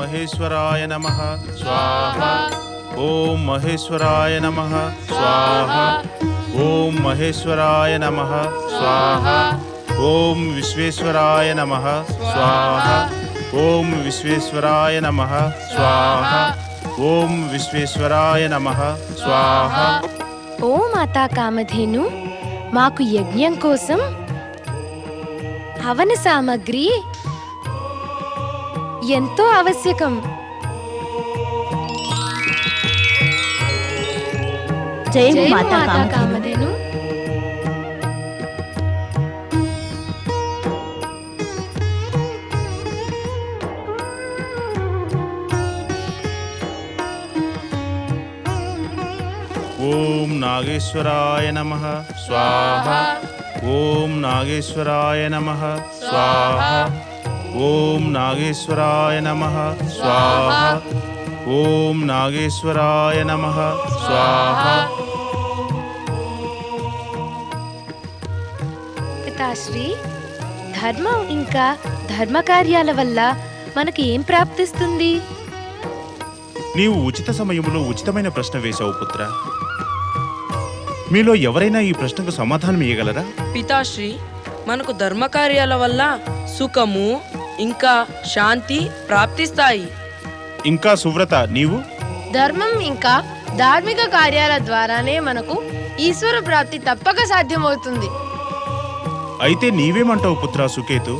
మహేశ్వరాయ నమ. స్వాహ. ఓం మహేశ్వరాయ నమ. స్వాహ. ఓం మహేశ్వరాయ నమ. స్వాహ. ఓం విశ్వేశ్వరాయ నమ. స్వాహ. ఓం విశ్వేశ్వరాయ నమ. స్వాహ. ఓం విశ్వేశ్వరాయ నమ. స్వాహ. ఓ మాతా కామధేను మాకు యజ్ఞం కోసం హవన సామగ్రి ఎంతో ఆవశ్యకం. జై మాతా కామధేను. ఓం నాగేశ్వరాయ నమ. స్వాహ. ఓం నాగేశ్వరాయ నమ. స్వాహ. ఓం నాగేశ్వరాయ నమ. స్వాహ. ఓం నాగేశ్వరాయ నమ. స్వాహ. పితాశ్రీ ధర్మం ఇంకా ధర్మ కార్యాల వల్ల మనకి ఏం ప్రాప్తిస్తుంది? నీవు ఉచిత సమయంలో ఉచితమైన ప్రశ్న వేశావు పుత్ర. మీలో ఎవరైనా ఈ ప్రశ్నకు సమాధానం ఇవ్వగలరా పితాశ్రీ మనకు ధర్మకార్యాల వల్ల సుఖము ఇంకా శాంతి ప్రాప్తిస్తాయి. ఇంకా సువ్రత నీవు? ధర్మం ఇంకా ధార్మిక కార్యాల ద్వారానే మనకు ఈశ్వర ప్రాప్తి తప్పక సాధ్యమవుతుంది. అయితే నీవేమంటావు పుత్ర సుకేతు?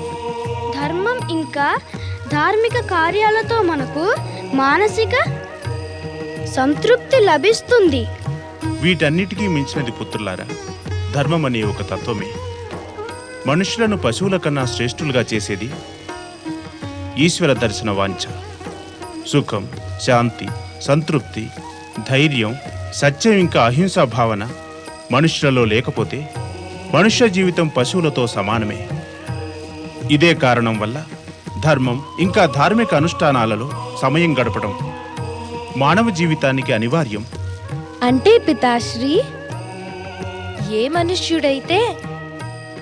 ధర్మం ఇంకా ధార్మిక కార్యాలతో మనకు మానసిక సంతృప్తి లభిస్తుంది. వీటన్నిటికీ మించినది పుత్రులారా ధర్మం అనే ఒక తత్వమే. మనుషులను పశువుల కన్నా శ్రేష్ఠులుగా చేసేది ఈశ్వర దర్శన వాంఛ. సుఖం శాంతి సంతృప్తి ధైర్యం సత్యం ఇంకా అహింసా భావన మనుషులలో లేకపోతే మనుష్య జీవితం పశువులతో సమానమే. ఇదే కారణం వల్ల ధర్మం ఇంకా ధార్మిక అనుష్ఠానాలలో సమయం గడపడం మానవ జీవితానికి అనివార్యం. అంటే పితాశ్రీ ఏ మనుష్యుడైతే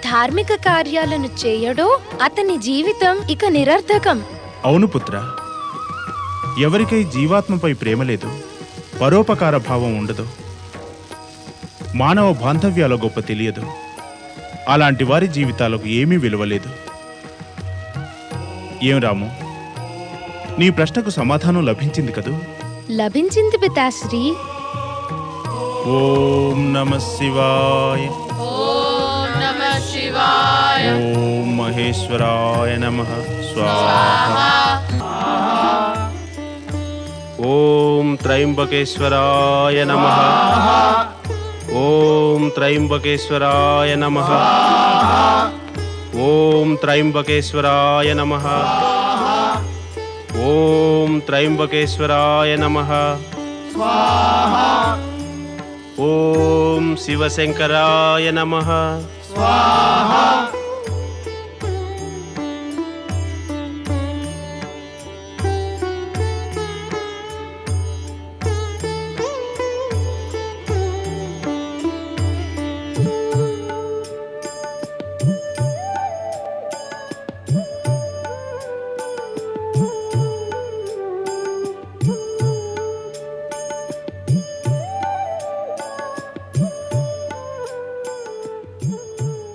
ధార్మిక కార్యాలను చేయడో అతని జీవితం ఇక నిరర్ధకం అవును పుత్ర. ఎవరికై జీవాత్మపై ప్రేమ లేదు పరోపకార భావం ఉండదు మానవ బాంధవ్యాల గొప్ప తెలియదు అలాంటి వారి జీవితాలకు ఏమీ విలువలేదు ఏం రాము నీ ప్రశ్నకు సమాధానం లభించింది కదూ? లభించింది పితాశ్రీ. ఓం నమ శివాయ. ఓం మహేశ్వరాయ నమ స్వాహ ఓం త్రయంబకేశ్వరాయ నమ ఓం త్రయంబకేశ్వరాయ నమ ఓం త్రయంబకేశ్వరాయ నమ ఓం త్రయంబకేశ్వరాయ నమ ఓం శివశంకరాయ నమ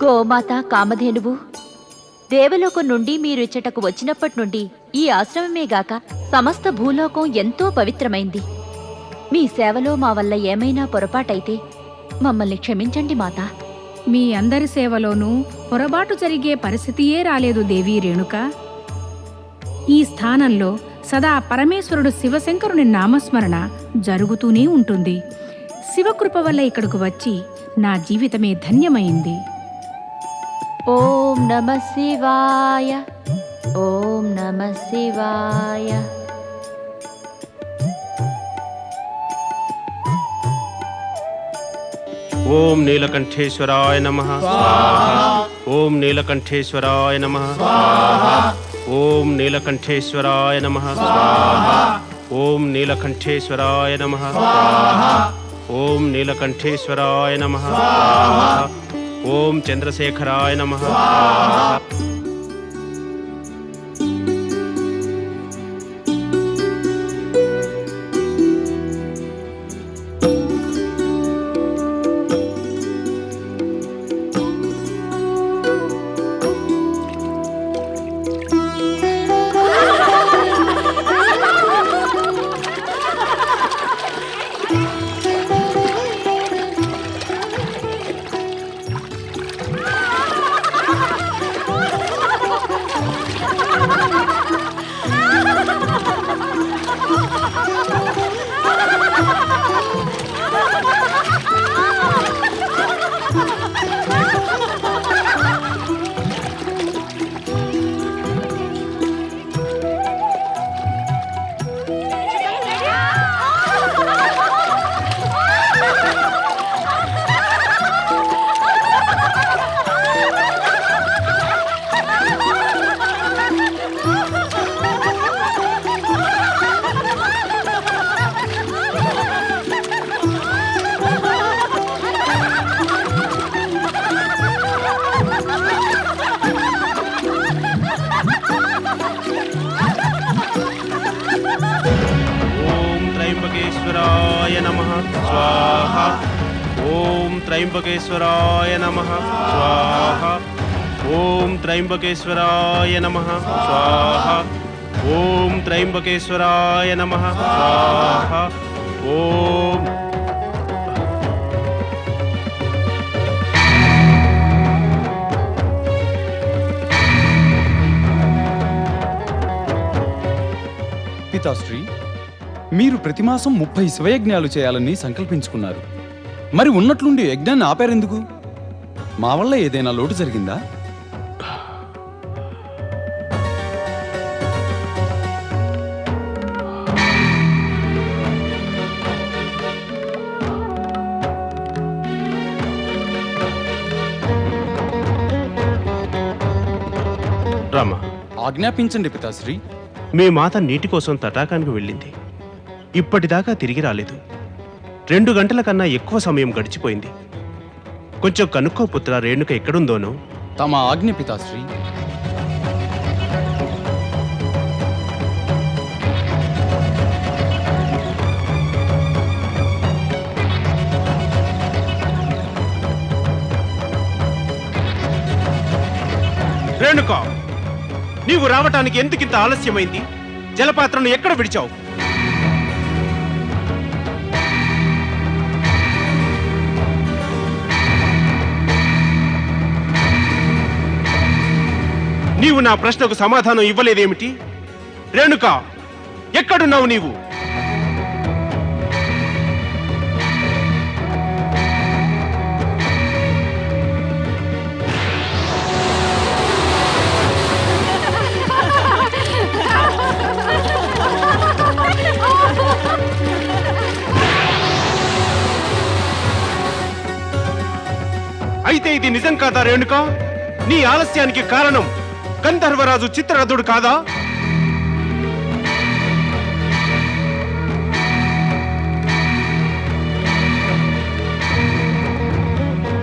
గోమాత కామధేనువు. దేవలోకం నుండి మీరు ఇచ్చటకు వచ్చినప్పటి నుండి ఈ ఆశ్రమమే గాక సమస్త భూలోకం ఎంతో పవిత్రమైంది. మీ సేవలో మా వల్ల ఏమైనా పొరపాటైతే మమ్మల్ని క్షమించండి మాత. మీ అందరి సేవలోనూ పొరపాటు జరిగే పరిస్థితియే రాలేదు దేవీ రేణుక. ఈ స్థానంలో సదా పరమేశ్వరుడు శివశంకరుని నామస్మరణ జరుగుతూనే ఉంటుంది. శివకృప వల్ల ఇక్కడకు వచ్చి నా జీవితమే ధన్యమైంది. ఓం నమ శివాయ ఓం నమ శివాయ ఓం నీలకంఠేశ్వరాయ నమ ఓం నీలకంఠేశ్వరాయ నమ ఓం నీలకంఠేశ్వరాయ నమ ఓం నీలకంఠేశ్వరాయ నమ ఓం నీలకంఠేశ్వరాయ నమ ఓం చంద్రశేఖరాయ నమ. త్రయంబకేశ్వరాయ నమ స్వాహ ఓం త్రయంబకేశ్వరాయ నమ స్వాహ ఓం త్రయంబకేశ్వరాయ నమ స్వాహ ఓం పితాశ్రీ మీరు ప్రతి మాసం ముప్పై శివయజ్ఞాలు చేయాలని సంకల్పించుకున్నారు. మరి ఉన్నట్లుండి యజ్ఞాన్ని ఆపారెందుకు? మా వల్ల ఏదైనా లోటు జరిగిందా? రామ. ఆజ్ఞాపించండి పితాశ్రీ. మీ మాత నీటి కోసం తటాకానికి వెళ్ళింది. ఇప్పటిదాకా తిరిగి రాలేదు. రెండు గంటల కన్నా ఎక్కువ సమయం గడిచిపోయింది. కొంచెం కనుక్కో పుత్ర రేణుక ఎక్కడుందోనో. తమ ఆజ్ఞ పితాశ్రీ. రేణుక నీవు రావటానికి ఎందుకింత ఆలస్యమైంది? జలపాత్రను ఎక్కడ విడిచావు? నీవు నా ప్రశ్నకు సమాధానం ఇవ్వలేదేమిటి? రేణుక ఎక్కడున్నావు నీవు? అయితే ఇది నిజం కాదా రేణుక? నీ ఆలస్యానికి కారణం గంధర్వరాజు చిత్రరథుడు కాదా?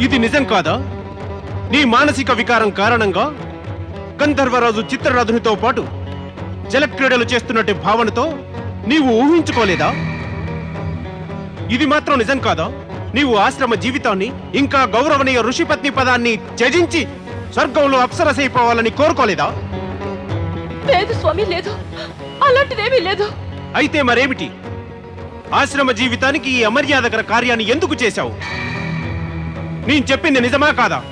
ఇది నిజం కాదా? నీ మానసిక వికారం కారణంగా గంధర్వరాజు చిత్రరథునితో పాటు జలక్రీడలు చేస్తున్నట్టు భావనతో నీవు ఊహించుకోలేదా? ఇది మాత్రం నిజం కాదా? నీవు ఆశ్రమ జీవితాన్ని ఇంకా గౌరవనీయ ఋషిపత్ని పదాన్ని త్యజించి స్వర్గంలో అప్సరసైపోవాలని కోరుకోలేదా? లేదు స్వామి లేదు. అలాంటిదేమీ లేదు. అయితే మరేమిటి? ఆశ్రమ జీవితానికి ఈ అమర్యాదకర కార్యాన్ని ఎందుకు చేశావు? నేను చెప్పింది నిజమా కాదా?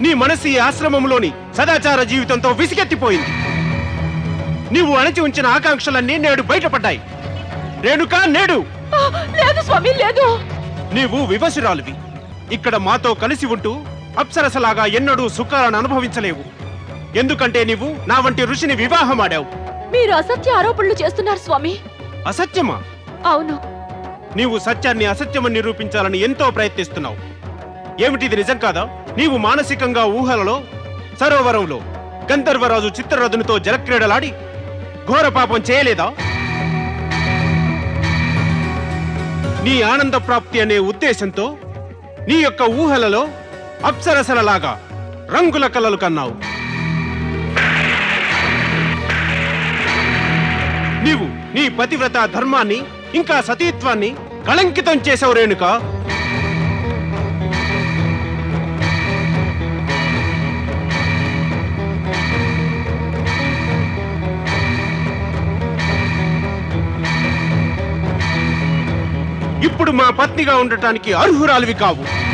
నీ మనసు ఈ ఆశ్రమంలోని సదాచార జీవితంతో విసిగెత్తిపోయింది. నీవు అణచి ఉంచిన ఆకాంక్షలన్నీ నేడు బయటపడ్డాయి. రేణుకా నేడు! లేదు స్వామి లేదు. నీవు వివశురాలివి. ఇక్కడ మాతో కలిసి ఉంటూ అప్సరసలాగా ఎన్నడూ సుఖాలను అనుభవించలేవు. ఎందుకంటే నీవు నా వంటి ఋషిని వివాహమాడావు. మీరు అసత్య ఆరోపణలు చేస్తున్నారు స్వామి. అసత్యమా? అవును. నీవు సత్యాన్ని అసత్యమని నిరూపించాలని ఎంతో ప్రయత్నిస్తున్నావు. ఏమిటిది నిజం కాదా? నీవు మానసికంగా ఊహలలో సరోవరంలో గంధర్వరాజు చిత్రరథునితో జలక్రీడలాడి ఘోర పాపం చేయలేదా? నీ ఆనంద ప్రాప్తి అనే ఉద్దేశంతో నీ యొక్క ఊహలలో అప్సరసలలాగా రంగుల కలలు కన్నావు. నీవు నీ పతివ్రత ధర్మాన్ని ఇంకా సతీత్వాన్ని కళంకితం చేసావు రేణుక. ఇప్పుడు మా పత్నిగా ఉండటానికి అర్హురాలివి కావు.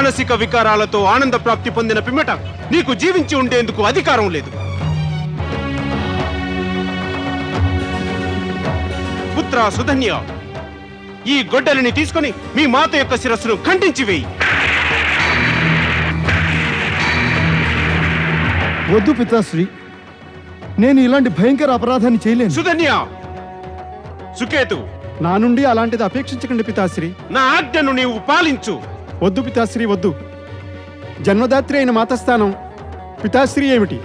మానసిక వికారాలతో ఆనంద ప్రాప్తి పొందిన పిమ్మట నీకు జీవించి ఉండేందుకు అధికారం లేదు. పుత్ర సుధన్య ఈ గొడ్డలిని తీసుకొని మీ మాత యొక్క శిరస్సును ఖండించి వేయి. వద్దు పితాశ్రీ నేను ఇలాంటి భయంకర అపరాధాన్ని చేయలేను. సుధన్య! సుకేతు! నా నుండి అలాంటిది అపేక్షించకండి పితాశ్రీ. నా ఆజ్ఞను నీవు పాలించు. వద్దు పితాశ్రీ వద్దు. జన్మదాత్రి అయిన మాతస్థానం పితాశ్రీ ఏమిటి?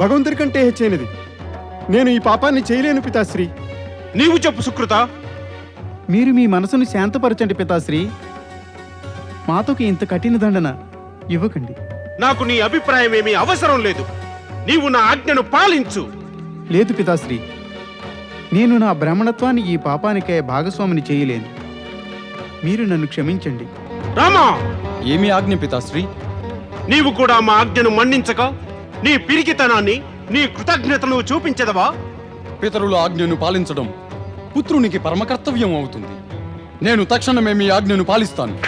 భగవంతుడి కంటే హెచ్చైనది. నేను ఈ పాపాన్ని చేయలేను పితాశ్రీ. నీవు చెప్పు సుకృత. మీరు మీ మనసును శాంతపరచండి పితాశ్రీ. మాతకు ఇంత కఠిన దండన ఇవ్వకండి. నాకు నీ అభిప్రాయం ఏమీ అవసరం లేదు. నీవు నా ఆజ్ఞను పాలించు. లేదు పితాశ్రీ. నేను నా బ్రాహ్మణత్వాన్ని ఈ పాపానికే భాగస్వామిని చేయలేను. మీరు నన్ను క్షమించండి. రామా! ఏమి ఆజ్ఞ పితాశ్రీ? నీవు కూడా మా ఆజ్ఞను మన్నించక నీ పిరికితనాన్ని నీ కృతజ్ఞతను చూపించదవా? పితరుల ఆజ్ఞను పాలించడం పుత్రునికి పరమకర్తవ్యం అవుతుంది. నేను తక్షణమే మీ ఆజ్ఞను పాలిస్తాను.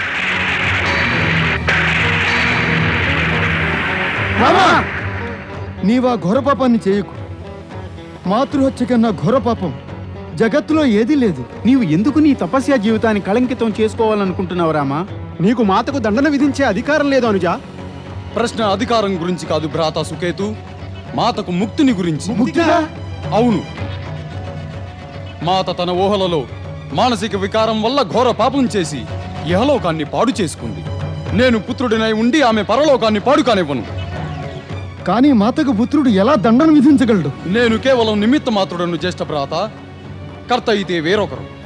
నీవా ఘోర పాపాన్ని చేయకు. మాతృహత్య కన్నా ఘోర పాపం జగత్తులో ఏదీ లేదు. నీవు ఎందుకు నీ తపస్య జీవితాన్ని కళంకితం చేసుకోవాలనుకుంటున్నావు రామా? నీకు మాతకు దండన విధించే అధికారం లేదు అనుజా. ప్రశ్న అధికారం గురించి కాదు భ్రాత సుకేతు. మాతకు ముక్తిని గురించి? అవును. మాత తన ఊహలలో మానసిక వికారం వల్ల ఘోర పాపం చేసి ఇహలోకాన్ని పాడు చేసుకుంది. నేను పుత్రుడినై ఉండి ఆమె పరలోకాన్ని పాడు కానివ్వను. కానీ మాతకు పుత్రుడు ఎలా దండన విధించగలడు? నేను కేవలం నిమిత్త మాత్రుడను జ్యేష్ఠ భ్రాత. కర్త అయితే వేరొకరు.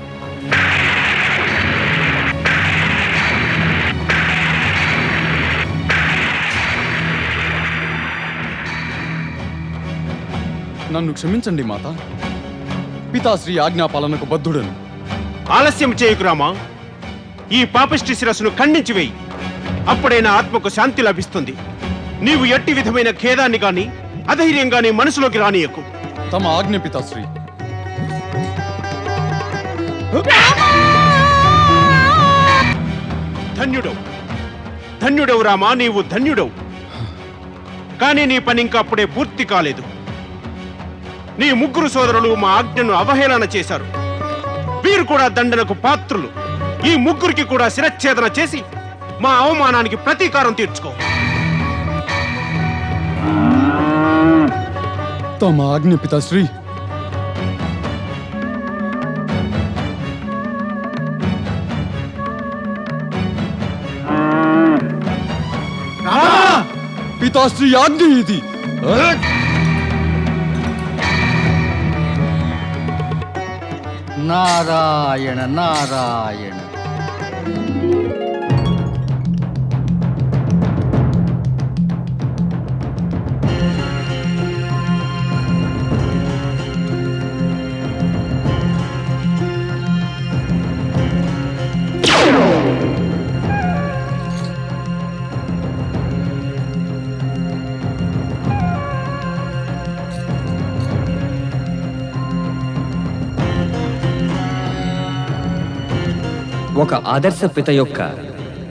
నన్ను క్షమించండి మాత. పితాశ్రీ ఆజ్ఞాపాలనకు బద్ధుడను. ఆలస్యం చేయకు రామా. ఈ పాపిష్టి శిరస్సును ఖండించి వేయి. అప్పుడే నా ఆత్మకు శాంతి లభిస్తుంది. నీవు ఎట్టి విధమైన ఖేదాన్ని గాని అధైర్యం గాని మనసులోకి రానియకు. తమ ఆజ్ఞ పితాశ్రీ. ధన్యుడవు. ధన్యుడవు రామా నీవు ధన్యుడవు. కానీ నీ పని ఇంకా అప్పుడే పూర్తి కాలేదు. నీ ముగ్గురు సోదరులు మా ఆజ్ఞను అవహేళన చేశారు. వీరు కూడా దండనకు పాత్రులు. ఈ ముగ్గురికి కూడా శిరచ్ఛేదన చేసి మా అవమానానికి ప్రతీకారం తీర్చుకో. తమ ఆజ్ఞ పితాశ్రీ పితాశ్రీ ఆజ్ఞ ఇది. நாராயண நாராயண. ఒక ఆదర్శ పిత యొక్క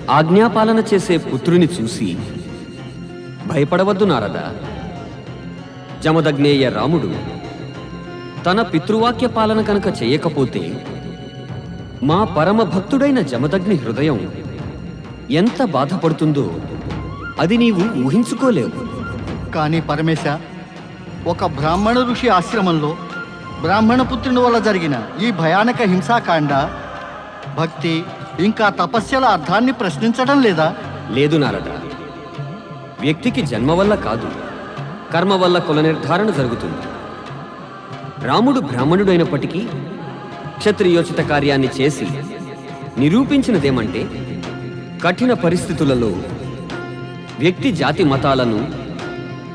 ఆజ్ఞాపాలన చేసే పుత్రుని చూసి భయపడవద్దు నారద. జమదగ్నేయ రాముడు తన పితృవాక్య పాలన కనుక చేయకపోతే మా పరమ భక్తుడైన జమదగ్ని హృదయం ఎంత బాధపడుతుందో అది నీవు ఊహించుకోలేవు. కానీ పరమేశ ఒక బ్రాహ్మణ ఋషి ఆశ్రమంలో బ్రాహ్మణ పుత్రుని వల్ల జరిగిన ఈ భయానక హింసాకాండ భక్తి ఇంకా తపస్యల అర్థాన్ని ప్రశ్నించడం లేదా? లేదు నారద. వ్యక్తికి జన్మ వల్ల కాదు కర్మ వల్ల కుల నిర్ధారణ జరుగుతుంది. రాముడు బ్రాహ్మణుడైనప్పటికీ క్షత్రియోచిత కార్యాన్ని చేసి నిరూపించినదేమంటే కఠిన పరిస్థితులలో వ్యక్తి జాతి మతాలను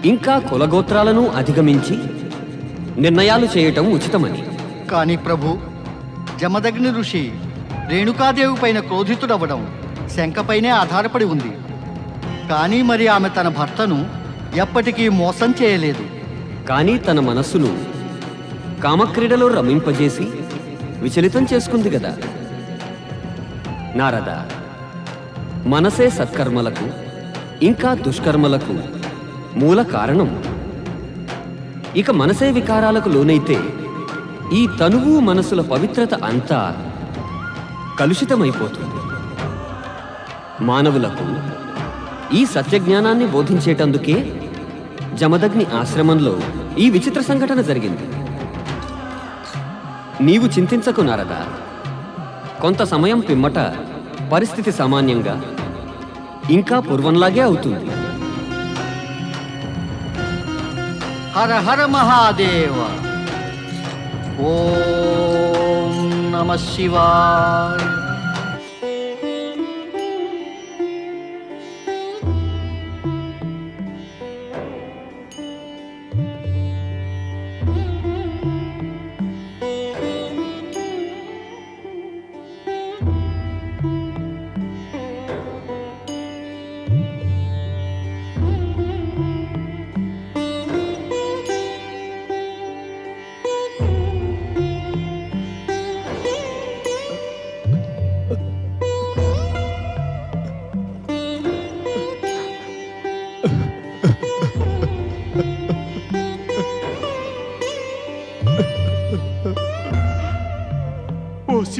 ఇంకా కులగోత్రాలను అధిగమించి నిర్ణయాలు చేయటం ఉచితమని. కానీ ప్రభు జమదగ్ని ఋషి రేణుకాదేవి పైన క్రోధితుడవ్వడం శంకపైనే ఆధారపడి ఉంది. కానీ మరి ఆమె తన భర్తను ఎప్పటికీ మోసం చేయలేదు. కానీ తన మనస్సును కామక్రీడలో రమింపజేసి విచలితం చేసుకుంది కదా. నారద మనసే సత్కర్మలకు ఇంకా దుష్కర్మలకు మూల కారణం. ఇక మనసే వికారాలకు లోనైతే ఈ తనువు మనసుల పవిత్రత అంతా కలుషితమైపోతుంది. మానవులకు ఈ సత్యజ్ఞానాన్ని బోధించేటందుకే జమదగ్ని ఆశ్రమంలో ఈ విచిత్ర సంఘటన జరిగింది. నీవు చింతించకు నారదా. కొంత సమయం పిమ్మట పరిస్థితి సామాన్యంగా ఇంకా పూర్వంలాగే అవుతుంది. హర హర మహాదేవ. ఓ నమ శివాయ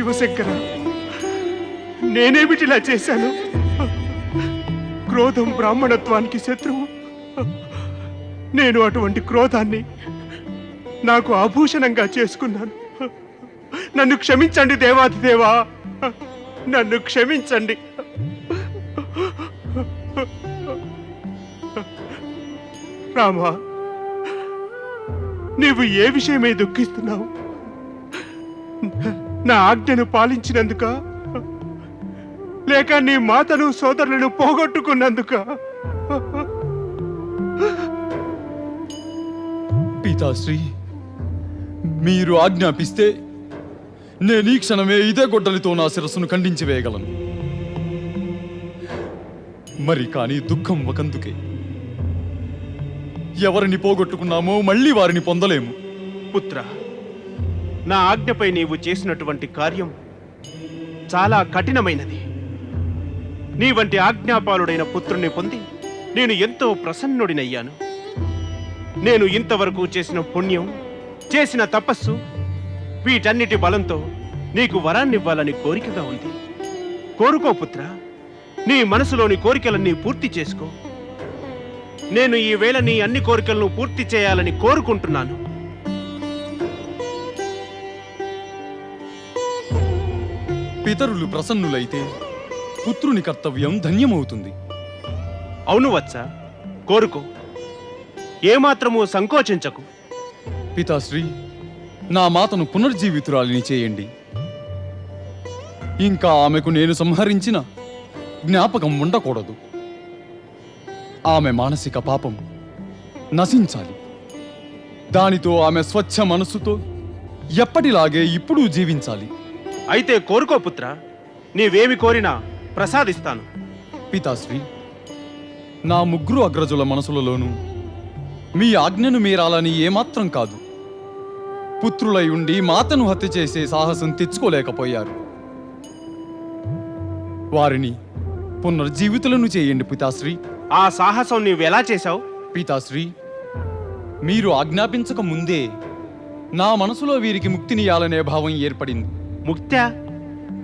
శివశంకర నేనేమిటిలా చేశాను? క్రోధం బ్రాహ్మణత్వానికి శత్రువు. నేను అటువంటి క్రోధాన్ని నాకు ఆభూషణంగా చేసుకున్నాను. నన్ను క్షమించండి దేవాదిదేవా. నన్ను క్షమించండి. రామా నీవు ఏ విషయమై దుఃఖిస్తున్నావు? నా ఆజ్ఞను పాలించినందుక లేక నీ మాతను సోదరులను పోగొట్టుకున్నందుక. పితాశ్రీ మీరు ఆజ్ఞాపిస్తే నేను ఈ క్షణమే ఇదే గొడ్డలితో నా శిరస్సును ఖండించి వేయగలను. మరి కానీ దుఃఖం ఒకందుకే. ఎవరిని పోగొట్టుకున్నామో మళ్ళీ వారిని పొందలేము. పుత్ర నా ఆజ్ఞపై నీవు చేసినటువంటి కార్యం చాలా కఠినమైనది. నీ వంటి ఆజ్ఞాపాలుడైన పుత్రుని పొంది నేను ఎంతో ప్రసన్నుడినయ్యాను. నేను ఇంతవరకు చేసిన పుణ్యం చేసిన తపస్సు వీటన్నిటి బలంతో నీకు వరాన్నివ్వాలని కోరికగా ఉంది. కోరుకో పుత్ర నీ మనసులోని కోరికలన్నీ పూర్తి చేసుకో. నేను ఈ వేళ నీ అన్ని కోరికలను పూర్తి చేయాలని కోరుకుంటున్నాను. పితరులు ప్రసన్నులైతే పుత్రుని కర్తవ్యం ధన్యమవుతుంది. అవును వత్స కోరుకో. ఏమాత్రమూ సంకోచించకు. పితాశ్రీ నా మాతను పునర్జీవితురాలిని చేయండి. ఇంకా ఆమెకు నేను సంహరించిన జ్ఞాపకం ఉండకూడదు. ఆమె మానసిక పాపం నశించాలి. దానితో ఆమె స్వచ్ఛ మనస్సుతో ఎప్పటిలాగే ఇప్పుడు జీవించాలి. అయితే కోరుకో పుత్ర నీవేమి కోరినా ప్రసాదిస్తాను. పితాశ్రీ నా ముగ్గురు అగ్రజుల మనసులలోనూ మీ ఆజ్ఞను మీరాలని ఏమాత్రం కాదు. పుత్రులై ఉండి మాతను హత్య చేసే సాహసం తెచ్చుకోలేకపోయారు. వారిని పునర్జీవితులను చేయండి పితాశ్రీ. ఆ సాహసం నీవెలా చేశావు? పితాశ్రీ మీరు ఆజ్ఞాపించక ముందే నా మనసులో వీరికి ముక్తినియాలనే భావం ఏర్పడింది. ముక్త్యా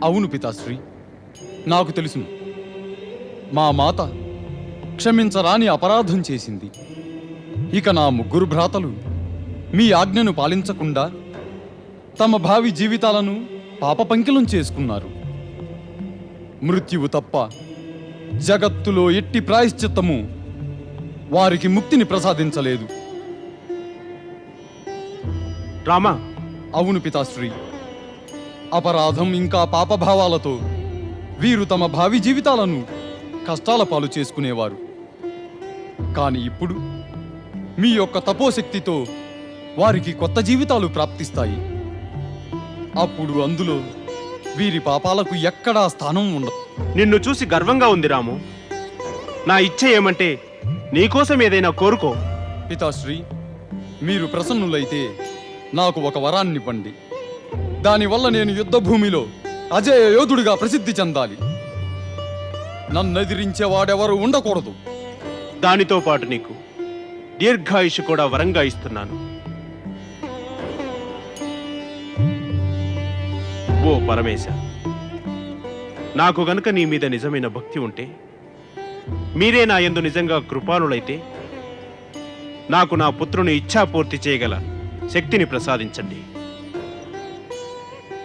అవును పితాశ్రీ. నాకు తెలుసును. మా మాత క్షమించరాని అపరాధం చేసింది. ఇక నా ముగ్గురు భ్రాతలు మీ ఆజ్ఞను పాలించకుండా తమ భావి జీవితాలను పాపపంకిలం చేసుకున్నారు. మృత్యువు తప్ప జగత్తులో ఎట్టి ప్రాయశ్చిత్తము వారికి ముక్తిని ప్రసాదించలేదు. రామా? అవును పితాశ్రీ. అపరాధం ఇంకా పాపభావాలతో వీరు తమ భావి జీవితాలను కష్టాల పాలు చేసుకునేవారు. కాని ఇప్పుడు మీ యొక్క తపోశక్తితో వారికి కొత్త జీవితాలు ప్రాప్తిస్తాయి. అప్పుడు అందులో వీరి పాపాలకు ఎక్కడా స్థానం ఉండదు. నిన్ను చూసి గర్వంగా ఉంది రాము. నా ఇచ్చ ఏమంటే నీకోసం ఏదైనా కోరుకో. పితాశ్రీ మీరు ప్రసన్నులైతే నాకు ఒక వరాన్నివ్వండి. దానివల్ల నేను యుద్ధ భూమిలో అజయ యోధుడిగా ప్రసిద్ధి చెందాలి. నన్నెదిరించే వాడెవరు ఉండకూడదు. దానితో పాటు నీకు దీర్ఘాయుషు కూడా వరంగా ఇస్తున్నాను. ఓ పరమేశ నాకు గనుక నీ మీద నిజమైన భక్తి ఉంటే మీరే నా ఎందు నిజంగా కృపానులైతే నాకు నా పుత్రుని ఇచ్ఛాపూర్తి చేయగల శక్తిని ప్రసాదించండి.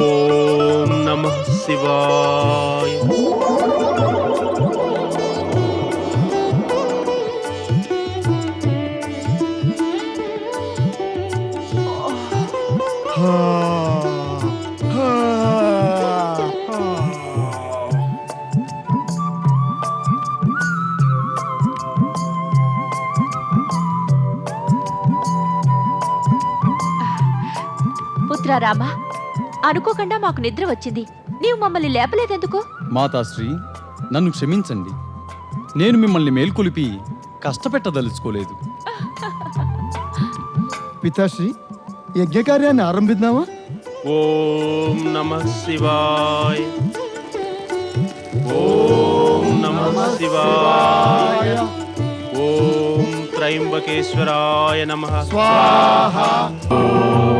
Om Namah Shivaya. రామా అనుకోకుండా మాకు నిద్ర వచ్చింది. నీవు మమ్మల్ని లేపలేదెందుకు? మాతాశ్రీ నన్ను క్షమించండి. నేను మిమ్మల్ని మేల్కొలిపి కష్టపెట్టదలుచుకోలేదు. పితాశ్రీ యజ్ఞకార్యాన్ని ఆరంభిద్దామా? ఓం నమ శివాయ. ఓం నమ శివాయ. ఓం త్రయంబకేశ్వరాయ నమ. ఓం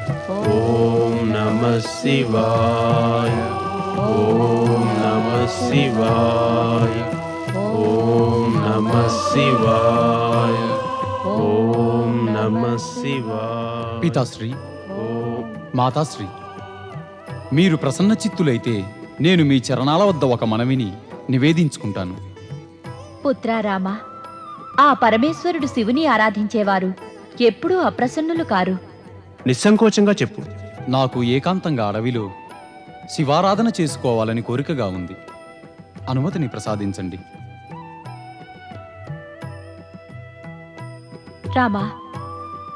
ఓం నమ శివాయ. ఓం నమ శివాయ. ఓం నమ శివాయ. ఓం నమ శివాయ. పితాశ్రీ ఓం. మాతాశ్రీ మీరు ప్రసన్న చిత్తులైతే నేను మీ చరణాల వద్ద ఒక మనవిని నివేదించుకుంటాను. పుత్రా రామ ఆ పరమేశ్వరుడు శివుని ఆరాధించేవారు ఎప్పుడూ అప్రసన్నులు కారు. నిస్సంకోచంగా చెప్పు. నాకు ఏకాంతంగా అడవిలో శివారాధన చేసుకోవాలని కోరికగా ఉంది. అనుమతిని ప్రసాదించండి. రామా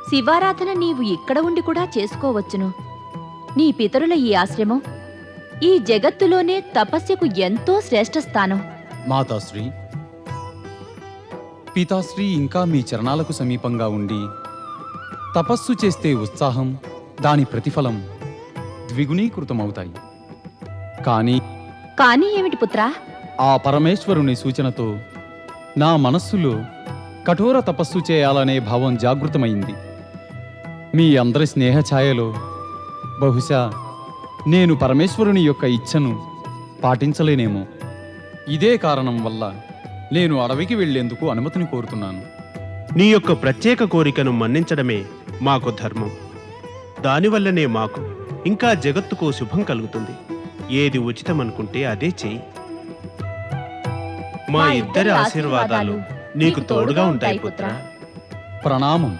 శివారాధన నీవు ఇక్కడ ఉండి కూడా చేసుకోవచ్చును. నీ పితరుల ఈ ఆశ్రమం ఈ జగత్తులోనే తపస్యకు ఎంతో శ్రేష్ఠ స్థానం. మాతాశ్రీ పితాశ్రీ ఇంకా మీ చరణాలకు సమీపంగా ఉండి తపస్సు చేస్తే ఉత్సాహం దాని ప్రతిఫలం ద్విగుణీకృతమవుతాయి. కానీ కానీ ఏమిటి పుత్రా? ఆ పరమేశ్వరుని సూచనతో నా మనస్సులో కఠోర తపస్సు చేయాలనే భావం జాగృతమైంది. మీ అందరి స్నేహఛాయలో బహుశా నేను పరమేశ్వరుని యొక్క ఇచ్ఛను పాటించలేనేమో. ఇదే కారణం వల్ల నేను అడవికి వెళ్ళేందుకు అనుమతిని కోరుతున్నాను. నీ యొక్క ప్రత్యేక కోరికను మన్నించడమే మాకు ధర్మం. దానివల్లనే మాకు ఇంకా జగత్తుకు శుభం కలుగుతుంది. ఏది ఉచితం అనుకుంటే అదే చెయ్యి మా ఇద్దరి ఆశీర్వాదాలు నీకు తోడుగా ఉంటాయి పుత్ర. ప్రణామం.